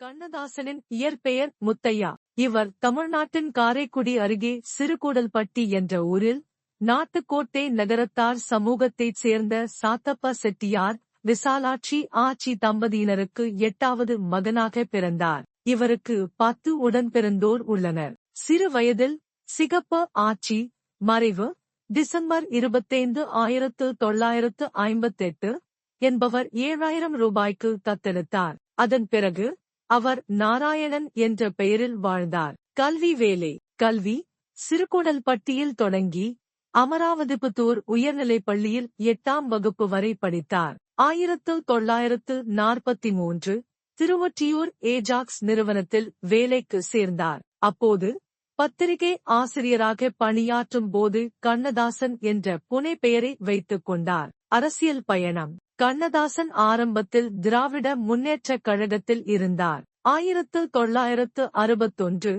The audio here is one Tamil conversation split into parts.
கண்ணதாசனின் இயற்பெயர் முத்தையா. இவர் தமிழ்நாட்டின் காரைக்குடி அருகே சிறுகூடல்பட்டி என்ற ஊரில் நாட்டுக்கோட்டை நகரத்தார் சமூகத்தைச் சேர்ந்த சாத்தப்ப செட்டியார் விசாலாட்சி ஆச்சி தம்பதியினருக்கு எட்டாவது மகனாக பிறந்தார். இவருக்கு பத்து உடன்பிறந்தோர் உள்ளனர். சிறு வயதில் சிகப்ப ஆட்சி மறைவு டிசம்பர் இருபத்தைந்து ஆயிரத்து தொள்ளாயிரத்து ஐம்பத்தெட்டு என்பவர் ஏழாயிரம் ரூபாய்க்கு தத்தெடுத்தார். அதன் பிறகு அவர் நாராயணன் என்ற பெயரில் வாழ்ந்தார். கல்வி வேலை கல்வி சிறுகுடல்பட்டியில் தொடங்கி அமராவதிபுத்தூர் உயர்நிலைப் பள்ளியில் எட்டாம் வகுப்பு வரை படித்தார். ஆயிரத்து தொள்ளாயிரத்து நாற்பத்தி மூன்று திருவொற்றியூர் ஏஜாக்ஸ் நிறுவனத்தில் வேலைக்கு சேர்ந்தார். அப்போது பத்திரிகை ஆசிரியராக பணியாற்றும் போது கண்ணதாசன் என்ற புனை பெயரை வைத்துக் கொண்டார். அரசியல் பயணம். கண்ணதாசன் ஆரம்பத்தில் திராவிட முன்னேற்றக் கழகத்தில் இருந்தார். ஆயிரத்து தொள்ளாயிரத்து அறுபத்தொன்று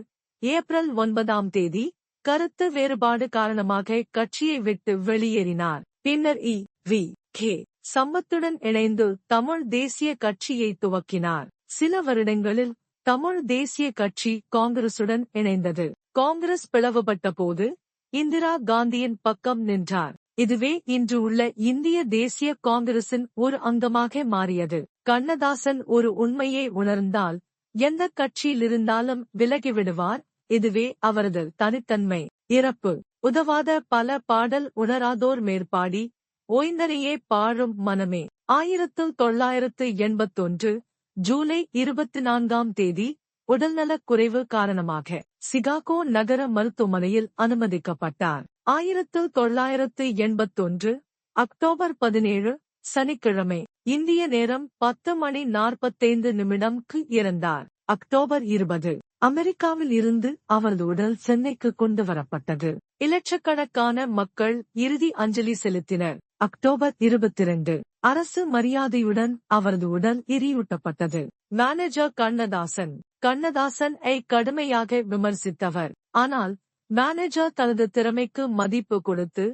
ஏப்ரல் ஒன்பதாம் தேதி கருத்து வேறுபாடு காரணமாக கட்சியை விட்டு வெளியேறினார். பின்னர் இ. வி. கே. சம்பத்துடன் இணைந்து தமிழ் தேசிய கட்சியை துவக்கினார். சில வருடங்களில் தமிழ் தேசிய கட்சி காங்கிரசுடன் இணைந்தது. காங்கிரஸ் பிளவுபட்ட போது இந்திரா காந்தியின் பக்கம் நின்றார். இதுவே இன்று உள்ள இந்திய தேசிய காங்கிரசின் ஒரு அங்கமாக மாறியது. கண்ணதாசன் ஒரு உண்மையை உணர்ந்தால் எந்த கட்சியிலிருந்தாலும் விலகிவிடுவார் இதுவே அவரது தனித்தன்மை. இறப்பு. உதவாத பல பாடல் உணராதோர் மேற்பாடி ஓய்ந்தனையே பாழும் மனமே. ஆயிரத்து தொள்ளாயிரத்து எண்பத்தொன்று ஜூலை இருபத்தி நான்காம் தேதி உடல்நலக் குறைவு காரணமாக சிகாகோ நகர மருத்துவமனையில் அனுமதிக்கப்பட்டார். ஆயிரத்து தொள்ளாயிரத்து எண்பத்தொன்று அக்டோபர் பதினேழு சனிக்கிழமை இந்திய நேரம் பத்து மணி நாற்பத்தைந்து நிமிடம்க்கு இறந்தார். அக்டோபர் இருபது அமெரிக்காவில் இருந்து அவரது உடல் சென்னைக்கு கொண்டு வரப்பட்டது. இலட்சக்கணக்கான மக்கள் இறுதி அஞ்சலி செலுத்தினர். அக்டோபர் இருபத்தி இரண்டு அரசு மரியாதையுடன் அவரது உடல் எரியூட்டப்பட்டது. மேனேஜர் கண்ணதாசன் கண்ணதாசன் ஐ கடுமையாக விமர்சித்தவர். ஆனால் மேனேஜர் தனது திறமைக்கு மதிப்பு கொடுத்து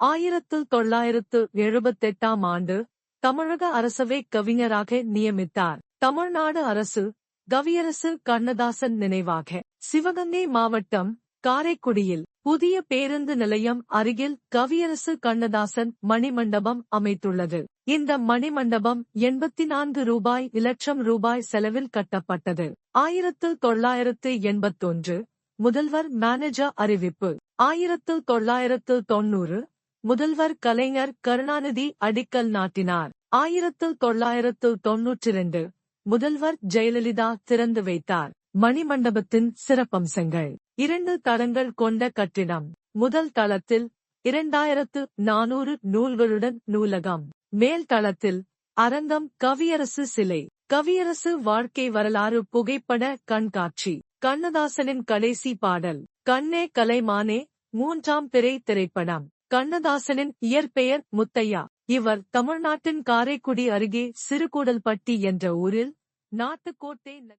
ஆயிரத்து தொள்ளாயிரத்து எழுபத்தெட்டாம் ஆண்டு தமிழக அரசவை கவிஞராக நியமித்தார். தமிழ்நாடு அரசு கவியரசு கண்ணதாசன் நினைவாக. சிவகங்கை மாவட்டம் காரைக்குடியில் புதிய பேருந்து நிலையம் அருகில் கவியரசு கண்ணதாசன் மணிமண்டபம் அமைத்துள்ளது. இந்த மணிமண்டபம் எண்பத்தி நான்கு ரூபாய் இலட்சம் ரூபாய் செலவில் கட்டப்பட்டது. ஆயிரத்து தொள்ளாயிரத்து எண்பத்தொன்று முதல்வர் மேனேஜர் அறிவிப்பு. ஆயிரத்து தொள்ளாயிரத்து தொன்னூறு முதல்வர் கலைஞர் கருணாநிதி அடிக்கல் நாட்டினார். ஆயிரத்து தொள்ளாயிரத்து தொன்னூற்றி இரண்டு முதல்வர் ஜெயலலிதா திறந்து வைத்தார். மணிமண்டபத்தின் சிறப்பம்சங்கள். இரண்டு தளங்கள் கொண்ட கட்டிடம். முதல் தளத்தில் இரண்டாயிரத்து நானூறு நூல்களுடன் நூலகம். மேல் தளத்தில் அரங்கம் கவியரசு சிலை. கவியரசு வாழ்க்கை வரலாறு புகைப்பட கண்காட்சி. கண்ணதாசனின் கடைசி பாடல். கண்ணே கலைமானே மூன்றாம் பிறை திரைப்படம். கண்ணதாசனின் இயற்பெயர் முத்தையா. இவர் தமிழ்நாட்டின் காரைக்குடி அருகே சிறுகூடல்பட்டி என்ற ஊரில் நாட்டுக்கோட்டை